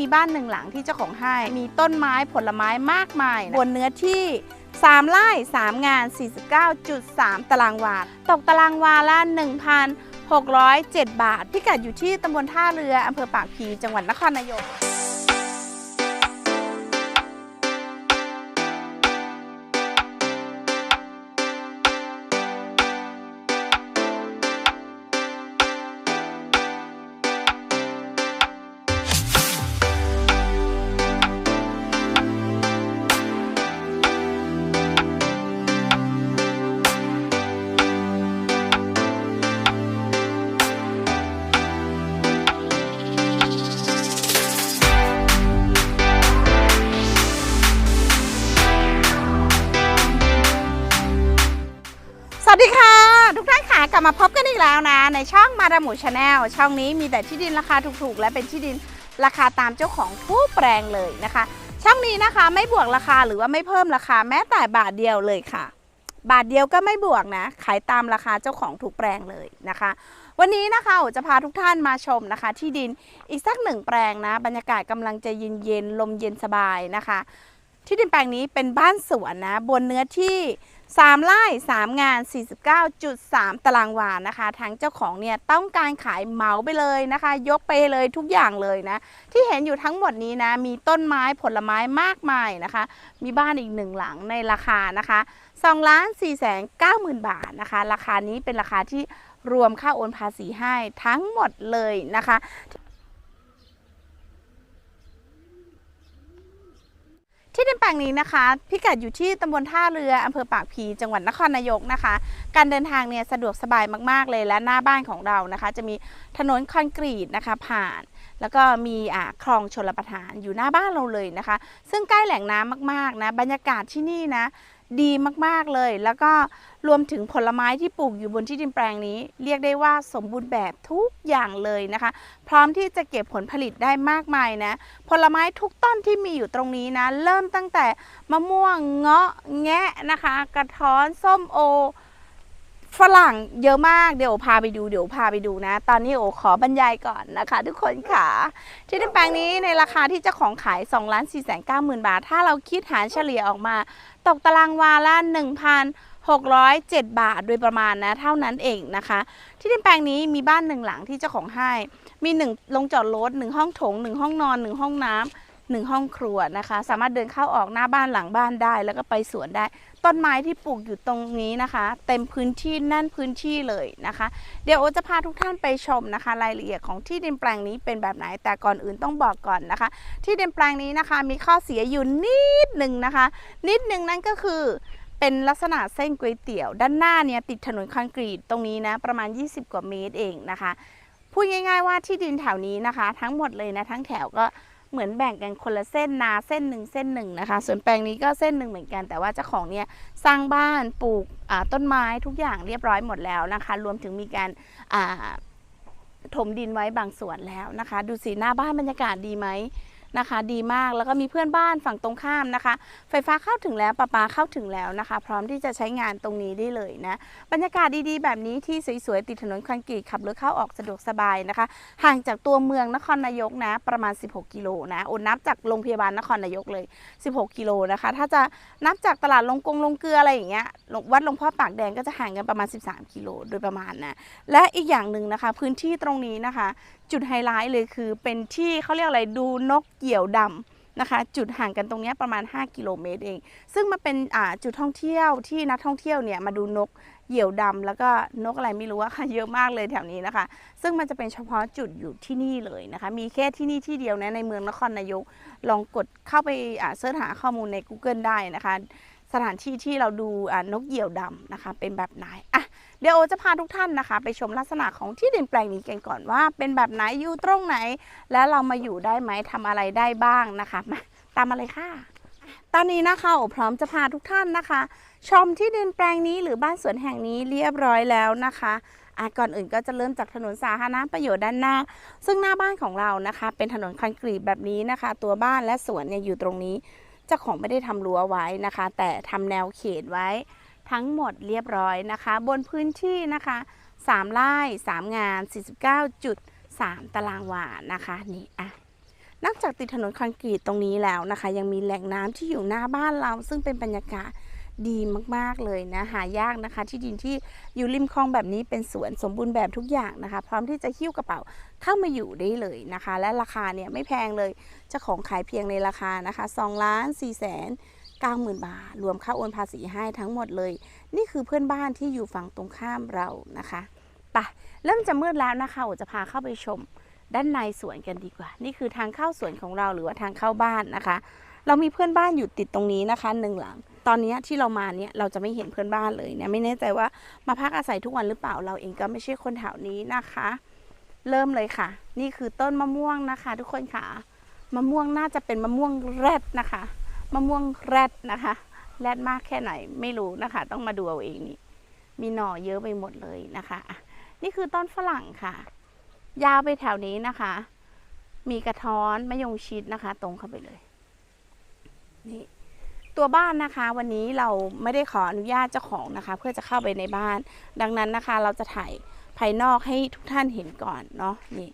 มีบ้านหนึ่งหลังที่เจ้าของให้ มีต้นไม้ผลไม้มากมายบนเนื้อที่ 3ไร่3 งาน 49.3 ตารางวา ตกตารางวาละ1,607 บาท พิกัดอยู่ที่ตำบลท่าเรืออำเภอปากพีจังหวัดนครนายก กลับมาพบกันอีกแล้วนะ ในช่องมาดามหมูชาแนลช่องนี้มีแต่ที่ดินราคาถูกๆ และเป็นที่ดินราคาตามเจ้าของทุกแปลงเลยนะคะ ช่องนี้นะคะไม่บวกราคาหรือว่าไม่เพิ่มราคาแม้แต่บาทเดียวเลยค่ะ บาทเดียวก็ไม่บวกนะ ขายตามราคาเจ้าของทุกแปลงเลยนะคะ วันนี้นะคะจะพาทุกท่านมาชมนะคะ ที่ดินอีกสักหนึ่งแปลงนะ บรรยากาศกำลังจะเย็นๆลมเย็นสบายนะคะ ที่ดินแปลงนี้เป็นบ้านสวนนะ บนเนื้อที่ 3ไร่3 งาน 49.3 ตารางวานะคะทั้งเจ้าของเนี่ยต้องการขายเหมาไปเลยนะคะ ยกไปเลยทุกอย่างเลยนะ ที่เห็นอยู่ทั้งหมดนี้นะ มีต้นไม้ผลไม้มากมายนะคะ มีบ้านอีกหนึ่งหลังในราคานะคะ2ล้าน4แสน9หมื่นบาทนะคะ ราคานี้เป็นราคาที่รวมค่าโอนภาษีให้ทั้งหมดเลยนะคะ ที่ดินแปลงนี้นะคะ พิกัดอยู่ที่ตำบลท่าเรืออำเภอปากพีจังหวัดนครนายกนะคะ การเดินทางเนี่ยสะดวกสบายมากๆเลยและหน้าบ้านของเรานะคะ จะมีถนนคอนกรีตนะคะผ่าน แล้วก็มีอ่าคลองชลประทานอยู่หน้าบ้านเราเลยนะคะ ซึ่งใกล้แหล่งน้ำมากๆนะบรรยากาศที่นี่นะ ดีมากๆเลย แล้วก็รวมถึงผลไม้ที่ปลูกอยู่บนที่ดินแปลงนี้ เรียกได้ว่าสมบูรณ์แบบทุกอย่างเลยนะคะ พร้อมที่จะเก็บผลผลิตได้มากมายนะ ผลไม้ทุกต้นที่มีอยู่ตรงนี้นะ เริ่มตั้งแต่มะม่วงเงาะแงะนะคะ กระท้อนส้มโอฝรั่งเยอะมากเดี๋ยวพาไปดูเดี๋ยวพาไปดูนะ ตอนนี้โอขอบรรยายก่อนนะคะ ทุกคนค่ะ ที่ดินแปลงนี้ในราคาที่เจ้าของขาย2ล้าน4 9 0 0 0 0 บาท ถ้าเราคิดหารเฉลี่ยออกมา ตกตารางวาละ1,607 บาทโดยประมาณนะเท่านั้นเองนะคะ ที่ดินแปลงนี้มีบ้านหนึ่งหลังที่เจ้าของให้ มีหนึ่งลงจอดรถหนึ่งห้องโถงหนึ่งห้องนอนหนึ่งห้องน้ำ หนึ่งห้องครัวนะคะ สามารถเดินเข้าออกหน้าบ้านหลังบ้านได้ แล้วก็ไปสวนได้ ต้นไม้ที่ปลูกอยู่ตรงนี้นะคะ เต็มพื้นที่แน่นพื้นที่เลยนะคะ เดี๋ยวโอจะพาทุกท่านไปชมนะคะ รายละเอียดของที่ดินแปลงนี้เป็นแบบไหนแต่ก่อนอื่นต้องบอกก่อนนะคะ ที่ดินแปลงนี้นะคะ มีข้อเสียอยู่นิดหนึ่งนะคะ นิดหนึ่งนั่นก็คือเป็นลักษณะเส้นก๋วยเตี๋ยว ด้านหน้าเนี่ยติดถนนคอนกรีตตรงนี้นะประมาณ 20 กว่าเมตรเองนะคะพูดง่าย ๆ ว่าที่ดินแถวนี้นะคะ ทั้งหมดเลยนะทั้งแถวก็ เหมือนแบ่งกันคนละเส้นนาเส้นหนึ่งเส้นหนึ่งนะคะ ส่วนแปลงนี้ก็เส้นหนึ่งเหมือนกัน แต่ว่าเจ้าของเนี่ยสร้างบ้านปลูกต้นไม้ทุกอย่างเรียบร้อยหมดแล้วนะคะ รวมถึงมีการถมดินไว้บางส่วนแล้วนะคะ ดูสิหน้าบ้านบรรยากาศดีไหม นะคะ ดีมากแล้วก็มีเพื่อนบ้านฝั่งตรงข้ามนะคะ ไฟฟ้าเข้าถึงแล้วประปาเข้าถึงแล้วนะคะ พร้อมที่จะใช้งานตรงนี้ได้เลยนะบรรยากาศดีๆ แบบนี้ที่สวยๆติดถนนคอนกรีตขับรถเข้าออกสะดวกสบายนะคะ ห่างจากตัวเมืองนครนายกนะ ประมาณ 16 กิโลนะโอนนับจากโรงพยาบาลนครนายกเลย 16 กิโลนะคะ ถ้าจะนับจากตลาดลงกงลงเกลืออะไรอย่างเงี้ยวัดหลวงพ่อปากแดงก็จะห่างกันประมาณ 13 กิโลโดยประมาณนะและอีกอย่างหนึ่งนะคะ พื้นที่ตรงนี้นะคะจุดไฮไลท์เลยคือเป็นที่เขาเรียกอะไรดูนกเหยี่ยวดำนะคะ จุดห่างกันตรงนี้ประมาณ 5 กิโลเมตรเอง ซึ่งมันเป็นจุดท่องเที่ยวที่นักท่องเที่ยวเนี่ยมาดูนกเหยี่ยวดำแล้วก็นกอะไรไม่รู้อะค่ะเยอะมากเลยแถวนี้นะคะ ซึ่งมันจะเป็นเฉพาะจุดอยู่ที่นี่เลยนะคะ มีแค่ที่นี่ที่เดียวนะในเมืองนครนายก ลองกดเข้าไปเสิร์ชหาข้อมูลใน Google ได้นะคะ สถานที่ที่เราดูนกเหยี่ยวดำนะคะ เป็นแบบไหนอะ เดี๋ยวโอจะพาทุกท่านนะคะ ไปชมลักษณะของที่ดินแปลงนี้กันก่อนว่า เป็นแบบไหนอยู่ตรงไหน แล้วเรามาอยู่ได้ไหมทำอะไรได้บ้างนะคะมาตามมาเลยค่ะ ตอนนี้นะคะโอพร้อมจะพาทุกท่านนะคะ ชมที่ดินแปลงนี้หรือบ้านสวนแห่งนี้เรียบร้อยแล้วนะคะอะก่อนอื่นก็จะเริ่มจากถนนสาธารณประโยชน์ด้านหน้า ซึ่งหน้าบ้านของเรานะคะ เป็นถนนคอนกรีตแบบนี้นะคะ ตัวบ้านและสวนเนี่ยอยู่ตรงนี้เจ้าของไม่ได้ทำรั้วไว้นะคะ แต่ทำแนวเขตไว้ ทั้งหมดเรียบร้อยนะคะ บนพื้นที่นะคะ3ไร่3 งาน 49.3 ตารางวานะคะนี่อะนอกจากติดถนนคอนกรีตตรงนี้แล้วนะคะ ยังมีแหล่งน้ำที่อยู่หน้าบ้านเรา ซึ่งเป็นบรรยากาศดีมากๆเลยนะหายากนะคะ ที่ดินที่อยู่ริมคลองแบบนี้เป็นสวนสมบูรณ์แบบทุกอย่างนะคะ พร้อมที่จะหิ้วกระเป๋าเข้ามาอยู่ได้เลยนะคะ และราคาเนี่ยไม่แพงเลยเจ้าของขายเพียงในราคานะคะ2ล้าน4แสน 90,000 บาท รวมค่าโอนภาษีให้ทั้งหมดเลย นี่คือเพื่อนบ้านที่อยู่ฝั่งตรงข้ามเรานะคะไปเริ่มจะมืดแล้วนะคะโอจะพาเข้าไปชม ด้านในสวนกันดีกว่า นี่คือทางเข้าสวนของเราหรือว่าทางเข้าบ้านนะคะ เรามีเพื่อนบ้านอยู่ติดตรงนี้นะคะหนึ่งหลัง ตอนนี้ที่เรามาเนี่ยเราจะไม่เห็นเพื่อนบ้านเลยเนี่ยไม่แน่ใจว่ามาพักอาศัยทุกวันหรือเปล่าเราเองก็ไม่ใช่คนแถวนี้นะคะ เริ่มเลยค่ะ นี่คือต้นมะม่วงนะคะ ทุกคนค่ะมะม่วงน่าจะเป็นมะม่วงแรดนะคะ มะม่วงแรดนะคะ แรดมากแค่ไหนไม่รู้นะคะ ต้องมาดูเอาเองนี่ มีหน่อเยอะไปหมดเลยนะคะนี่คือต้นฝรั่งค่ะ ยาวไปแถวนี้นะคะ มีกระท้อนมะยงชิดนะคะ ตรงเข้าไปเลยนี่ตัวบ้านนะคะวันนี้เราไม่ได้ขออนุญาตเจ้าของนะคะ เพื่อจะเข้าไปในบ้าน ดังนั้นนะคะ เราจะถ่ายภายนอกให้ทุกท่านเห็นก่อนเนาะนี่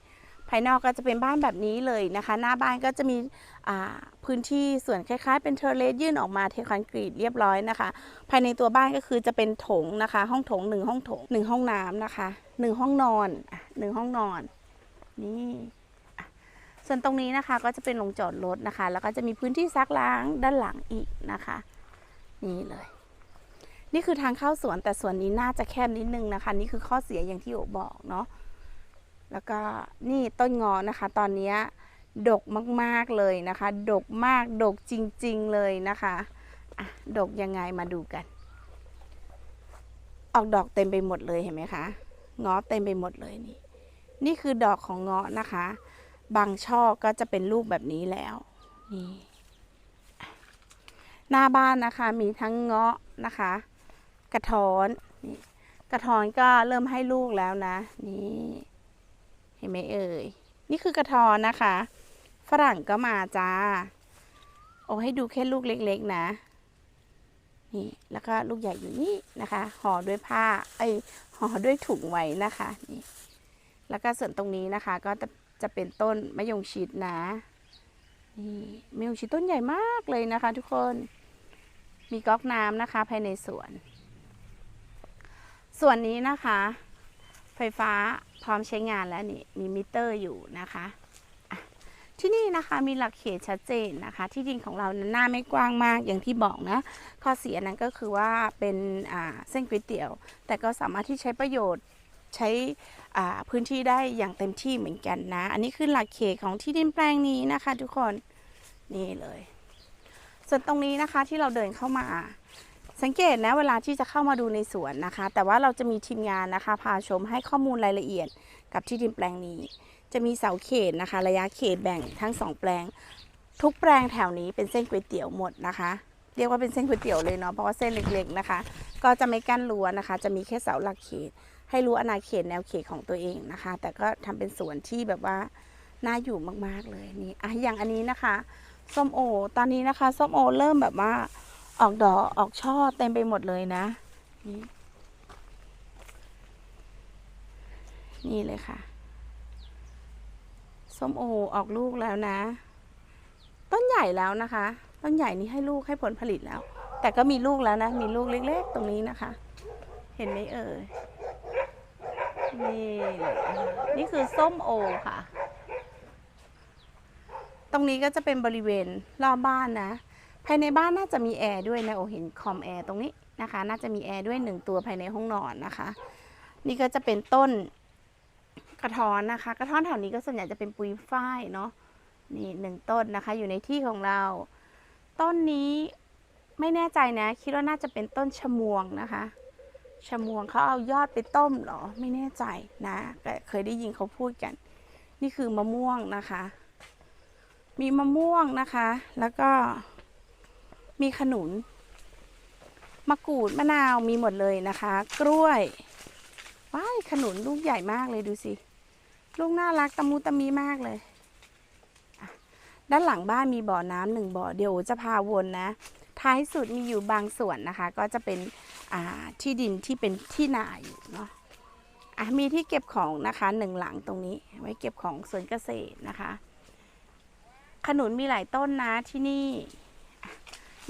ภายนอกก็จะเป็นบ้านแบบนี้เลยนะคะ หน้าบ้านก็จะมีพื้นที่ส่วนคล้ายๆ เป็นเทอร์เลสยื่นออกมาเทคอนกรีตเรียบร้อยนะคะ ภายในตัวบ้านก็คือจะเป็นโถงนะคะ ห้องโถงหนึ่งห้องโถงหนึ่งห้องน้ำนะคะหนึ่งห้องนอนหนึ่งห้องนอนนี่ส่วนตรงนี้นะคะก็จะเป็นโรงจอดรถนะคะ แล้วก็จะมีพื้นที่ซักล้างด้านหลังอีกนะคะ นี่เลย นี่คือทางเข้าสวนแต่สวนนี้น่าจะแคบนิดนึงนะคะ นี่คือข้อเสียอย่างที่โอบอกเนาะ แล้วก็นี่ต้นงอนะคะ ตอนนี้ดกมากๆเลยนะคะ ดกมากดกจริง ๆ เลยนะคะอะดกยังไงมาดูกัน ออกดอกเต็มไปหมดเลยเห็นไหมคะเงาะเต็มไปหมดเลยนี่ นี่คือดอกของเงาะนะคะ บางช่อก็จะเป็นลูกแบบนี้แล้วนี่หน้าบ้านนะคะมีทั้งเงาะนะคะ กระท้อนนี่กระท้อนก็เริ่มให้ลูกแล้วนะ นี่ เห็นไหมเอ่ย นี่คือกระท้อนนะคะ ฝรั่งก็มาจ้า โอ้ให้ดูแค่ลูกเล็กๆนะ นี่ แล้วก็ลูกใหญ่อยู่นี่นะคะ ห่อด้วยผ้า เอ้ย ห่อด้วยถุงไว้นะคะ นี่ แล้วก็ส่วนตรงนี้นะคะก็จะจะเป็นต้นมะยงชิดนะ นี่มะยงชิดต้นใหญ่มากเลยนะคะ ทุกคน มีก๊อกน้ำนะคะภายในสวน ส่วนนี้นะคะ ไฟฟ้าพร้อมใช้งานแล้วนี่มีมิเตอร์อยู่นะคะที่นี่นะคะมีหลักเขตชัดเจนนะคะ ที่ดินของเรานั้นหน้าไม่กว้างมากอย่างที่บอกนะ ข้อเสียนั้นก็คือว่าเป็นเส้นก๋วยเตี๋ยว แต่ก็สามารถที่ใช้ประโยชน์ใช้พื้นที่ได้อย่างเต็มที่เหมือนกันนะ อันนี้คือหลักเขตของที่ดินแปลงนี้นะคะ ทุกคนนี่เลย ส่วนตรงนี้นะคะที่เราเดินเข้ามา สังเกตนะเวลาที่จะเข้ามาดูในสวนนะคะ แต่ว่าเราจะมีทีมงานนะคะ พาชมให้ข้อมูลรายละเอียดกับที่ดินแปลงนี้ จะมีเสาเขตนะคะ ระยะเขตแบ่งทั้งสองแปลง ทุกแปลงแถวนี้เป็นเส้นก๋วยเตี๋ยวหมดนะคะ เรียกว่าเป็นเส้นก๋วยเตี๋ยวเลยเนาะเพราะว่าเส้นเล็กๆนะคะ ก็จะไม่กั้นรั้วนะคะ จะมีแค่เสาหลักเขต ให้รู้อาณาเขตแนวเขตของตัวเองนะคะ แต่ก็ทำเป็นสวนที่แบบว่าน่าอยู่มากๆเลยนี่อะอย่างอันนี้นะคะส้มโอ ตอนนี้นะคะส้มโอเริ่มแบบว่า ออกดอกออกช่อเต็มไปหมดเลยนะนี่นี่เลยค่ะ ส้มโอออกลูกแล้วนะ ต้นใหญ่แล้วนะคะ ต้นใหญ่นี้ให้ลูกให้ผลผลิตแล้ว แต่ก็มีลูกแล้วนะ มีลูกเล็ก ๆ ตรงนี้นะคะ เห็นไหมเอ่ยนี่เลยนี่คือส้มโอค่ะ ตรงนี้ก็จะเป็นบริเวณรอบบ้านนะ ภายในบ้านน่าจะมีแอร์ด้วยนะโอเห็นคอมแอร์ตรงนี้นะคะ น่าจะมีแอร์ด้วยหนึ่งตัวภายในห้องนอนนะคะ นี่ก็จะเป็นต้นกระท้อนนะคะ กระท้อนแถวนี้ก็ส่วนใหญ่จะเป็นปุยฝ้ายเนาะนี่หนึ่งต้นนะคะ อยู่ในที่ของเรา ต้นนี้ไม่แน่ใจนะ คิดว่าน่าจะเป็นต้นชะมวงนะคะชะมวงเขาเอายอดไปต้มเหรอ ไม่แน่ใจนะแต่เคยได้ยินเขาพูดกัน นี่คือมะม่วงนะคะ มีมะม่วงนะคะ แล้วก็ มีขนุนมะกรูดมะนาวมีหมดเลยนะคะ กล้วยว้ายขนุนลูกใหญ่มากเลยดูสิลูกน่ารักตะมูตะมีมากเลย ด้านหลังบ้านมีบ่อน้ำหนึ่งบ่อเดี๋ยวจะพาวนนะ ท้ายสุดมีอยู่บางส่วนนะคะ ก็จะเป็นที่ดินที่เป็นที่นาอยู่เนาะะมีที่เก็บของนะคะหนึ่งหลังตรงนี้ ไว้เก็บของสวนเกษตรนะคะ ขนุนมีหลายต้นนะที่นี่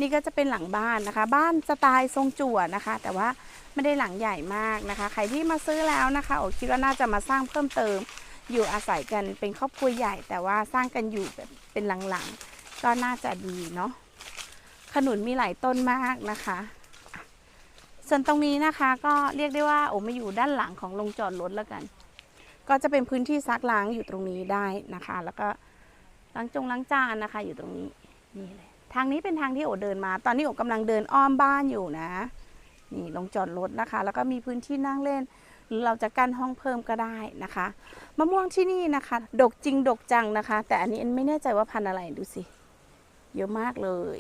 นี่ก็จะเป็นหลังบ้านนะคะ บ้านสไตล์ทรงจั่วนะคะ แต่ว่าไม่ได้หลังใหญ่มากนะคะ ใครที่มาซื้อแล้วนะคะโอคิดว่าน่าจะมาสร้างเพิ่มเติม อยู่อาศัยกันเป็นครอบครัวใหญ่ แต่ว่าสร้างกันอยู่แบบเป็นหลังๆ ก็น่าจะดีเนาะขนุนมีหลายต้นมากนะคะ ส่วนตรงนี้นะคะก็เรียกได้ว่าโอ้มาอยู่ด้านหลังของโรงจอดรถแล้วกัน ก็จะเป็นพื้นที่ซักล้างอยู่ตรงนี้ได้นะคะ แล้วก็ล้างจงล้างจานนะคะ อยู่ตรงนี้นี่เลย ทางนี้เป็นทางที่โอเดินมา ตอนนี้โอกำลังเดินอ้อมบ้านอยู่นะ นี่ลงจอดรถนะคะ แล้วก็มีพื้นที่นั่งเล่น หรือเราจะกั้นห้องเพิ่มก็ได้นะคะ มะม่วงที่นี่นะคะ ดกจริงดกจังนะคะ แต่อันนี้อันไม่แน่ใจว่าพันธุ์อะไรดูสิ เยอะมากเลย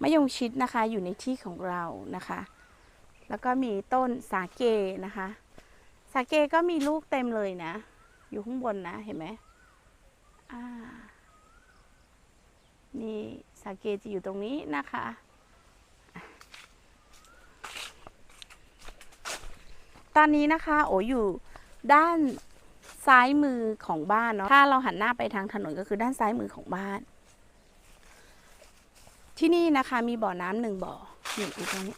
มะยงชิดนะคะอยู่ในที่ของเรานะคะ แล้วก็มีต้นสาเกนะคะ สาเกก็มีลูกเต็มเลยนะ อยู่ข้างบนนะเห็นไหมอ่า นี่สาเกจะอยู่ตรงนี้นะคะ ตอนนี้นะคะโออยู่ด้านซ้ายมือของบ้านเนาะถ้าเราหันหน้าไปทางถนนก็คือด้านซ้ายมือของบ้าน ที่นี่นะคะมีบ่อน้ำหนึ่งบ่ออยู่ตรงนี้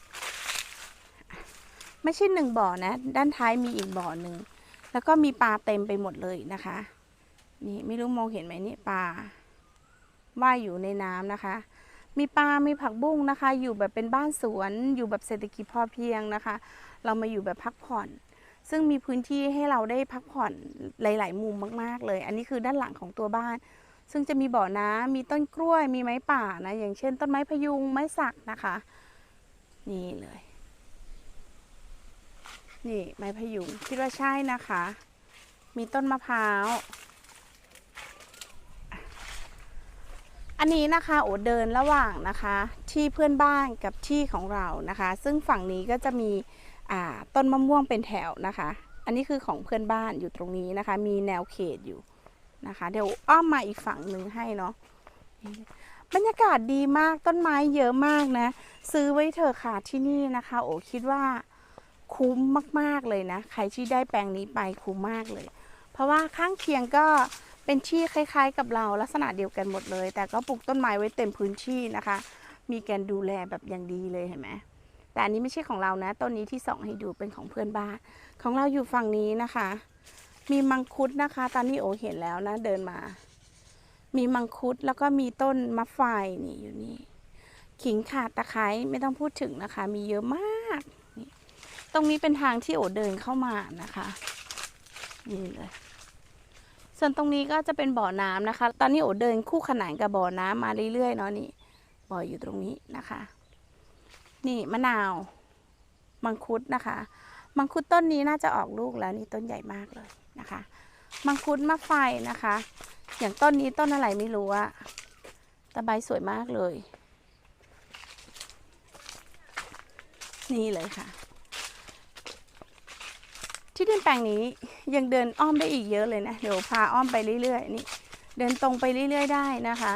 ไม่ใช่หนึ่งบ่อนะ ด้านท้ายมีอีกบ่อหนึ่งแล้วก็มีปลาเต็มไปหมดเลยนะคะ นี่ไม่รู้มองเห็นไหมนี่ปลา ว่ายอยู่ในน้ำนะคะ มีปลา มีผักบุ้งนะคะ อยู่แบบเป็นบ้านสวน อยู่แบบเศรษฐกิจพอเพียงนะคะ เรามาอยู่แบบพักผ่อน ซึ่งมีพื้นที่ให้เราได้พักผ่อนหลาย ๆ มุมมาก ๆ เลย อันนี้คือด้านหลังของตัวบ้าน ซึ่งจะมีบ่อน้ำมีต้นกล้วย มีไม้ป่านะ อย่างเช่น ต้นไม้พยุง ไม้สักนะคะ นี่เลย นี่ไม้พยุง คิดว่าใช่นะคะ มีต้นมะพร้าว อันนี้นะคะโอเดินระหว่างนะคะที่เพื่อนบ้านกับที่ของเรานะคะ ซึ่งฝั่งนี้ก็จะมีต้นมะม่วงเป็นแถวนะคะ อันนี้คือของเพื่อนบ้านอยู่ตรงนี้นะคะ มีแนวเขตอยู่นะคะ เดี๋ยวอ้อมมาอีกฝั่งหนึ่งให้เนาะบรรยากาศดีมากต้นไม้เยอะมากนะ ซื้อไว้เถอะค่ะที่นี่นะคะ โอคิดว่าคุ้มมาก ๆ เลยนะ ใครที่ได้แปลงนี้ไปคุ้มมากเลย เพราะว่าข้างเคียงก็ เป็นที่คล้าย ๆ กับเราลักษณะเดียวกันหมดเลย แต่ก็ปลูกต้นไม้ไว้เต็มพื้นที่นะคะ มีการดูแลแบบอย่างดีเลยเห็นไหมแต่อันนี้ไม่ใช่ของเรานะต้นนี้ที่ส่องให้ดูเป็นของเพื่อนบ้าน ของเราอยู่ฝั่งนี้นะคะ มีมังคุดนะคะ ตอนนี้โอเห็นแล้วนะเดินมา มีมังคุดแล้วก็มีต้นมะไฟนี่อยู่นี่ขิงข่าตะไคร้ไม่ต้องพูดถึงนะคะ มีเยอะมากตรงนี้เป็นทางที่โอเดินเข้ามานะคะ นี่เลย ส่วนตรงนี้ก็จะเป็นบ่อน้ำนะคะ ตอนนี้โอเดินคู่ขนานกับบ่อน้ำมาเรื่อยๆเนาะนี่บ่ออยู่ตรงนี้นะคะ นี่มะนาวมังคุดนะคะ มังคุดต้นนี้น่าจะออกลูกแล้วนี่ต้นใหญ่มากเลยนะคะ มังคุดมะไฟนะคะ อย่างต้นนี้ต้นอะไรไม่รู้อะแต่ใบสวยมากเลย นี่เลยค่ะ ที่ดินแปลงนี้ยังเดินอ้อมได้อีกเยอะเลยนะ เดี๋ยวพาอ้อมไปเรื่อยๆนี่เดินตรงไปเรื่อยๆได้นะคะ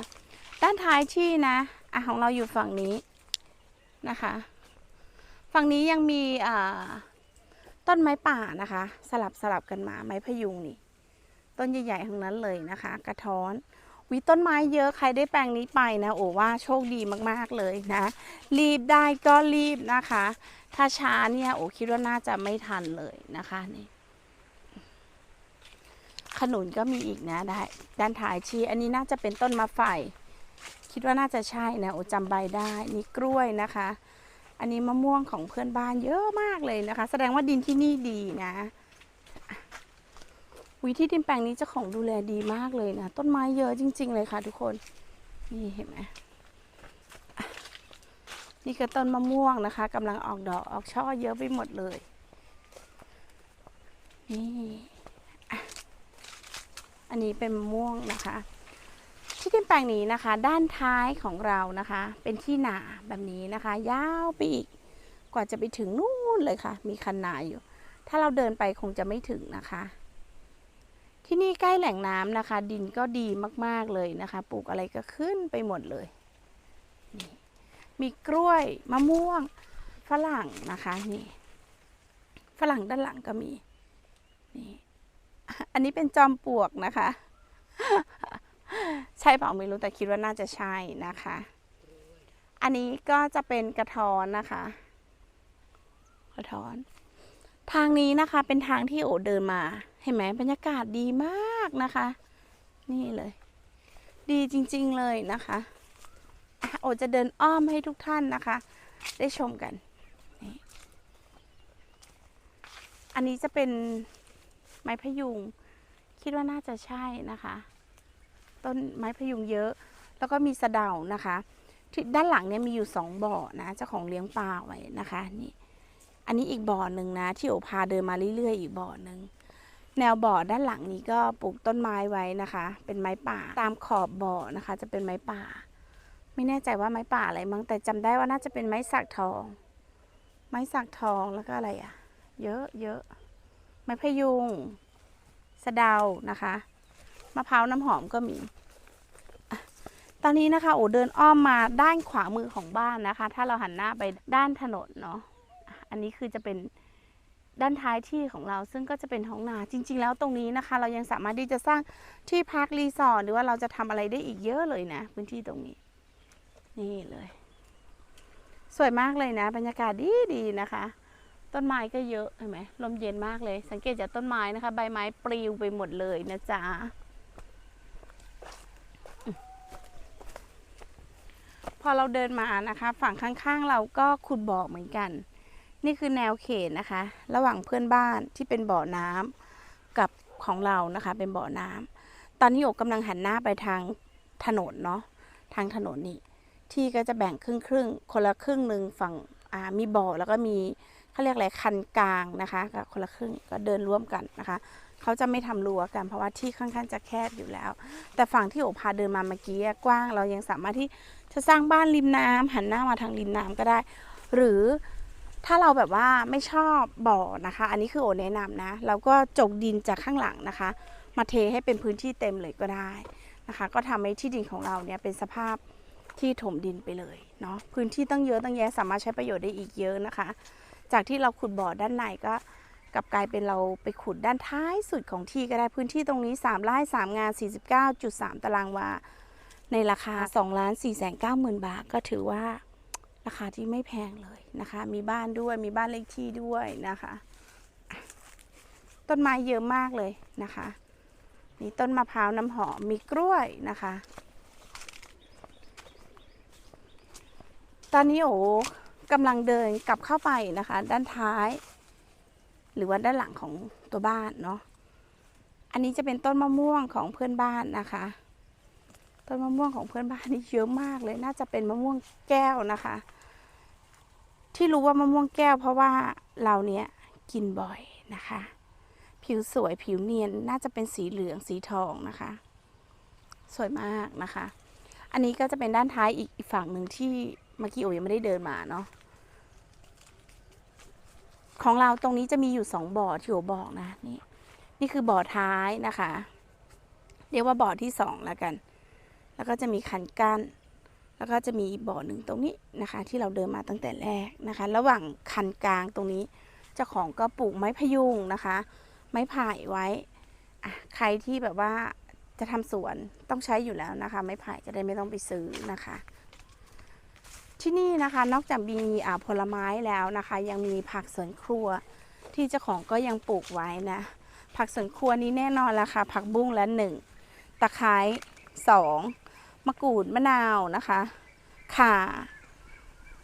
ด้านท้ายที่นะอะของเราอยู่ฝั่งนี้นะคะ ฝั่งนี้ยังมีอ่าต้นไม้ป่านะคะ สลับสลับกันมาไม้พยุงนี่ ต้นใหญ่ๆทั้งนั้นเลยนะคะ กระท้อน วิต้นไม้เยอะใครได้แปลงนี้ไปนะโอ้ว่าโชคดีมากๆเลยนะ รีบได้ก็รีบนะคะ ถ้าช้าเนี่ยโอ้คิดว่าน่าจะไม่ทันเลยนะคะนี่ขนุนก็มีอีกนะได้ด้านท้ายชีอันนี้น่าจะเป็นต้นมะไฟคิดว่าน่าจะใช่นะโอ้จำใบได้นี่กล้วยนะคะ อันนี้มะม่วงของเพื่อนบ้านเยอะมากเลยนะคะ แสดงว่าดินที่นี่ดีนะ วิที่ดินแปลงนี้เจ้าของดูแลดีมากเลยนะ ต้นไม้เยอะจริง ๆ เลยค่ะ ทุกคน นี่เห็นไหมนี่คือต้นมะม่วงนะคะกำลังออกดอกออกช่อเยอะไปหมดเลย นี่อันนี้เป็นมะม่วงนะคะ ที่ดินแปลงนี้นะคะ ด้านท้ายของเรานะคะ เป็นที่นาแบบนี้นะคะ ยาวไปอีกกว่าจะไปถึงนู่นเลยค่ะ มีคันนาอยู่ ถ้าเราเดินไปคงจะไม่ถึงนะคะ ที่นี่ใกล้แหล่งน้ำนะคะ ดินก็ดีมากๆเลยนะคะ ปลูกอะไรก็ขึ้นไปหมดเลย มีกล้วยมะม่วงฝรั่งนะคะ นี่ ฝรั่งด้านหลังก็มี นี่ อันนี้เป็นจอมปลวกนะคะ ใช่เปล่าไม่รู้แต่คิดว่าน่าจะใช่นะคะ อันนี้ก็จะเป็นกระท้อนนะคะ กระท้อน ทางนี้นะคะเป็นทางที่โอเดินมา เห็นไหมบรรยากาศดีมากนะคะ นี่เลย ดีจริง ๆเลยนะคะโอจะเดินอ้อมให้ทุกท่านนะคะ ได้ชมกัน อันนี้จะเป็นไม้พยุง คิดว่าน่าจะใช่นะคะ ต้นไม้พยุงเยอะ แล้วก็มีสะเดานะคะที่ด้านหลังเนี่ยมีอยู่สองบ่อนะเจ้าของเลี้ยงปลาไว้นะคะนี่ อันนี้อีกบ่อหนึ่งนะ ที่โอพาเดินมาเรื่อยๆ อีกบ่อหนึ่ง แนวบ่อด้านหลังนี้ก็ปลูกต้นไม้ไว้นะคะ เป็นไม้ป่า ตามขอบบ่อนะคะ จะเป็นไม้ป่า ไม่แน่ใจว่าไม้ป่าอะไรมั้งแต่จำได้ว่าน่าจะเป็นไม้สักทอง ไม้สักทองแล้วก็อะไรอะเยอะเยอะไม้พยุงสะเดานะคะมะพร้าวน้ำหอมก็มี ตอนนี้นะคะโอเดินอ้อมมาด้านขวามือของบ้านนะคะ ถ้าเราหันหน้าไปด้านถนนเนาะอันนี้คือจะเป็น ด้านท้ายที่ของเราซึ่งก็จะเป็นท้องนาจริง ๆ แล้วตรงนี้นะคะ เรายังสามารถที่จะสร้างที่พักรีสอร์ทหรือว่าเราจะทำอะไรได้อีกเยอะเลยนะ พื้นที่ตรงนี้ นี่เลย สวยมากเลยนะ บรรยากาศดีดีๆนะคะ ต้นไม้ก็เยอะเห็นไหมลมเย็นมากเลย สังเกตจากต้นไม้นะคะ ใบไม้ปลิวไปหมดเลยนะจ๊ะพอเราเดินมานะคะ ฝั่งข้างๆ เราก็ขุดบ่อเหมือนกัน นี่คือแนวเขตนะคะ ระหว่างเพื่อนบ้านที่เป็นบ่อน้ำกับของเรานะคะ เป็นบ่อน้ำตอนนี้โอกกำลังหันหน้าไปทางถนนเนาะทางถนนนี่ที่ก็จะแบ่งครึ่งครึ่งๆคนละครึ่งหนึ่งฝั่งอ่ามีบ่อแล้วก็มีเขาเรียกอะไรคันกลางนะคะก็คนละครึ่งก็เดินร่วมกันนะคะเขาจะไม่ทำรั้วกันเพราะว่าที่ค่อนข้างจะแคบอยู่แล้ว แต่ฝั่งที่โอพาเดินมาเมื่อกี้กว้างเรายังสามารถที่จะสร้างบ้านริมน้ำหันหน้ามาทางริมน้ำก็ได้ หรือ ถ้าเราแบบว่าไม่ชอบบ่อนะคะ อันนี้คือโอแนะนำนะเราก็จกดินจากข้างหลังนะคะ มาเทให้เป็นพื้นที่เต็มเลยก็ได้นะคะ ก็ทำให้ที่ดินของเราเนี่ยเป็นสภาพที่ถมดินไปเลยเนาะพื้นที่ตั้งเยอะตั้งแยะสามารถใช้ประโยชน์ได้อีกเยอะนะคะ จากที่เราขุดบ่อด้านในก็กลับกลายเป็นเราไปขุดด้านท้ายสุดของที่ก็ได้พื้นที่ตรงนี้3ไร่3งาน 49.3 ตารางวาในราคา2ล้าน4แสน9หมื่นบาทก็ถือว่า ราคาที่ไม่แพงเลยนะคะ มีบ้านด้วยมีบ้านเลขที่ด้วยนะคะ ต้นไม้เยอะมากเลยนะคะมีต้นมะพร้าวน้ำหอมมีกล้วยนะคะ ตอนนี้โอกำลังเดินกลับเข้าไปนะคะ ด้านท้าย หรือว่าด้านหลังของตัวบ้านเนาะอันนี้จะเป็นต้นมะม่วงของเพื่อนบ้านนะคะ ต้นมะม่วงของเพื่อนบ้านนี่เยอะมากเลย น่าจะเป็นมะม่วงแก้วนะคะ ที่รู้ว่ามะม่วงแก้วเพราะว่าเราเนี้ยกินบ่อยนะคะ ผิวสวยผิวเนียนน่าจะเป็นสีเหลืองสีทองนะคะ สวยมากนะคะ อันนี้ก็จะเป็นด้านท้ายอีกอีกฝั่งหนึ่งที่เมื่อกี้โอยังไม่ได้เดินมาเนาะของเราตรงนี้จะมีอยู่สองบ่อที่โอบอกนะนี่นี่คือบ่อท้ายนะคะ เรียกว่าบ่อที่สองแล้วกัน แล้วก็จะมีคันกั้น แล้วก็จะมีบ่อหนึ่งตรงนี้นะคะ ที่เราเดินมาตั้งแต่แรกนะคะ ระหว่างคันกลางตรงนี้เจ้าของก็ปลูกไม้พยุงนะคะ ไม้ไผ่ไว้อะใครที่แบบว่าจะทำสวนต้องใช้อยู่แล้วนะคะ ไม้ไผ่จะได้ไม่ต้องไปซื้อนะคะ ที่นี่นะคะนอกจากมีอ่าผลไม้แล้วนะคะ ยังมีผักสวนครัวที่เจ้าของก็ยังปลูกไว้นะ ผักสวนครัวนี้แน่นอนละค่ะผักบุ้งละหนึ่งตะไคร้สอง มะกรูดมะนาวนะคะ ข่า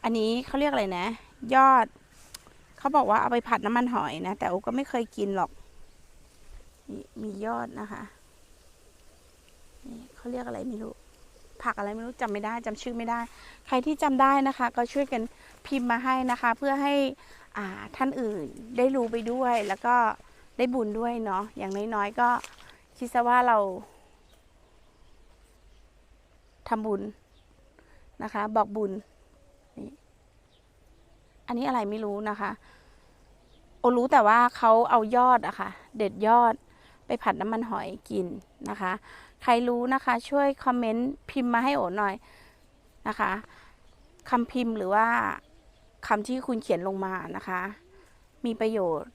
อันนี้เขาเรียกอะไรนะ ยอด เขาบอกว่าเอาไปผัดน้ำมันหอยนะ แต่โอก็ไม่เคยกินหรอกมีมียอดนะคะนี่เขาเรียกอะไรไม่รู้ ผักอะไรไม่รู้จำไม่ได้จำชื่อไม่ได้ ใครที่จำได้นะคะ ก็ช่วยกันพิมพ์มาให้นะคะ เพื่อให้อ่าท่านอื่นได้รู้ไปด้วย แล้วก็ได้บุญด้วยเนาะอย่างน้อยๆก็คิดซะว่าเรา ทำบุญนะคะ บอกบุญนี่อันนี้อะไรไม่รู้นะคะ โอรู้แต่ว่าเขาเอายอดอะค่ะ เด็ดยอดไปผัดน้ำมันหอยกินนะคะ ใครรู้นะคะช่วยคอมเมนต์พิมพ์มาให้โอหน่อยนะคะคำพิมพ์หรือว่าคำที่คุณเขียนลงมานะคะ มีประโยชน์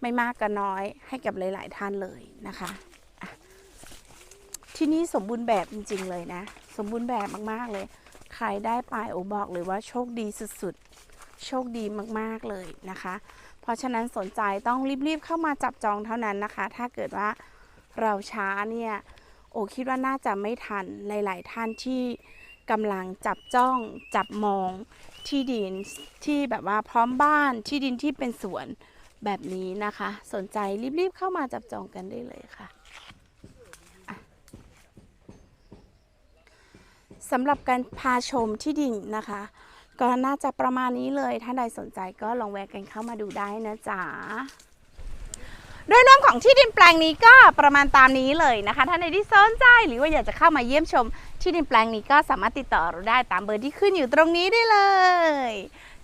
ไม่มากก็น้อยให้กับหลาย ๆ ท่านเลยนะคะอะที่นี่สมบูรณ์แบบจริง ๆ เลยนะ สมบูรณ์แบบมากๆเลย ใครได้ไปโอบอกเลยว่าโชคดีสุดๆ โชคดีมากๆเลยนะคะ เพราะฉะนั้นสนใจต้องรีบๆเข้ามาจับจองเท่านั้นนะคะ ถ้าเกิดว่าเราช้าเนี่ย โอคิดว่าน่าจะไม่ทันหลาย ๆ ท่านที่กำลังจับจ้องจับมองที่ดินที่แบบว่าพร้อมบ้านที่ดินที่เป็นสวนแบบนี้นะคะ สนใจรีบๆเข้ามาจับจองกันได้เลยค่ะอะ สำหรับการพาชมที่ดินนะคะ ก็น่าจะประมาณนี้เลย ถ้าใดสนใจก็ลองแวะกันเข้ามาดูได้นะจ๊ะโดยรวมของที่ดินแปลงนี้ก็ประมาณตามนี้เลยนะคะ ถ้าในที่สนใจหรือว่าอยากจะเข้ามาเยี่ยมชม ที่ดินแปลงนี้ก็สามารถติดต่อเราได้ตามเบอร์ที่ขึ้นอยู่ตรงนี้ได้เลย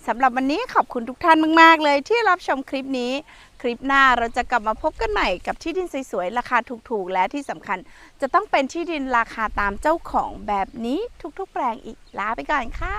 สำหรับวันนี้ขอบคุณทุกท่านมาก ๆ เลยที่รับชมคลิปนี้ คลิปหน้าเราจะกลับมาพบกันใหม่กับที่ดินสวยๆ ราคาถูกๆ และที่สำคัญ จะต้องเป็นที่ดินราคาตามเจ้าของแบบนี้ทุกๆ แปลงอีกลาไปก่อนค่ะ